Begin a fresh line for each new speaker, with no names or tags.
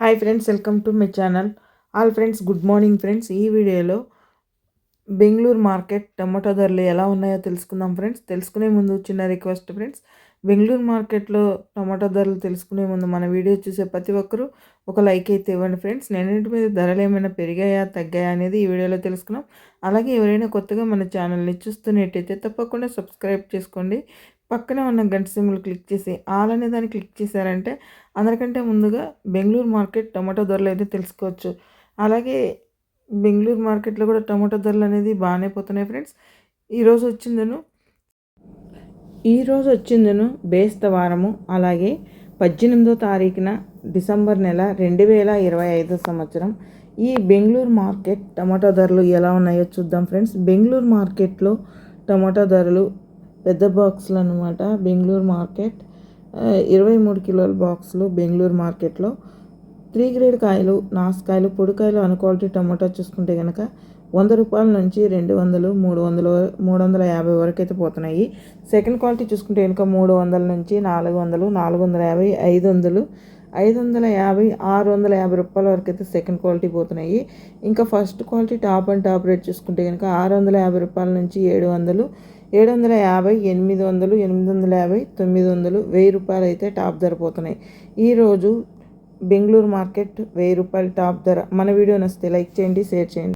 Hi friends welcome to my channel all friends good morning friends ఈ వీడియోలో Bengaluru market tomato ధరలు ఎలా ఉన్నాయో తెలుసుకుందాం ఫ్రెండ్స్ తెలుసుకునే ముందు చిన్న రిక్వెస్ట్ ఫ్రెండ్స్ బెంగళూరు మార్కెట్లో టమాటో ధరలు తెలుసుకునే ముందు మన వీడియో చూసే ప్రతి ఒక్కరూ ఒక లైక్ అయితే ఇవ్వండి ఫ్రెండ్స్ నేనింటి మీద ధరలు ఏమైనా పెరిగాయా తగ్గాయా అనేది ఈ వీడియోలో తెలుసుకున్నాం అలాగే ఎవరైనా కొత్తగా మన ఛానల్ని చూస్తున్నట్టయితే తప్పకుండా సబ్స్క్రైబ్ చేసుకోండి. పక్కనే ఉన్న గంట సింబల్ క్లిక్ చేసి ఆల్ అనే దాన్ని క్లిక్ చేశారంటే అందరికంటే ముందుగా బెంగళూరు మార్కెట్ టమాటో ధరలు అయితే తెలుసుకోవచ్చు. అలాగే బెంగళూరు మార్కెట్లో కూడా టమాటో ధరలు అనేది బాగానే పోతున్నాయి ఫ్రెండ్స్. ఈరోజు వచ్చిందను ఈరోజు వచ్చిందను బేస్త వారము. అలాగే పద్దెనిమిదో తారీఖున డిసెంబర్ నెల రెండు వేల ఇరవై ఐదో సంవత్సరం. ఈ బెంగళూరు మార్కెట్ టమాటో ధరలు ఎలా ఉన్నాయో చూద్దాం ఫ్రెండ్స్. బెంగళూరు మార్కెట్లో టమాటో ధరలు పెద్ద బాక్సులు అనమాట బెంగళూరు మార్కెట్. ఇరవై మూడు కిలోల బాక్సులు బెంగళూరు మార్కెట్లో. త్రీ గ్రేడ్ కాయలు నాసుకాయలు పొడికాయలు అన్క్వాలిటీ టమాటా చూసుకుంటే కనుక వంద రూపాయల నుంచి రెండు వందలు మూడు వందలు మూడు వందల యాభై వరకు అయితే పోతున్నాయి. సెకండ్ క్వాలిటీ చూసుకుంటే కనుక మూడు వందల నుంచి నాలుగు వందలు నాలుగు వందల యాభై ఐదు వందలు ఐదు వందల యాభై ఆరు వందల యాభై రూపాయల వరకు అయితే సెకండ్ క్వాలిటీ పోతున్నాయి. ఇంకా first quality top and top rate చూసుకుంటే కనుక ఆరు వందల యాభై రూపాయల నుంచి ఏడు వందలు ఏడు వందల యాభై ఎనిమిది వందలు ఎనిమిది వందల యాభై తొమ్మిది వందలు వెయ్యి రూపాయలు అయితే టాప్ ధర పోతున్నాయి. ఈరోజు బెంగళూరు మార్కెట్ వెయ్యి రూపాయలు టాప్ ధర. మన వీడియో నచ్చితే లైక్ చేయండి షేర్ చేయండి.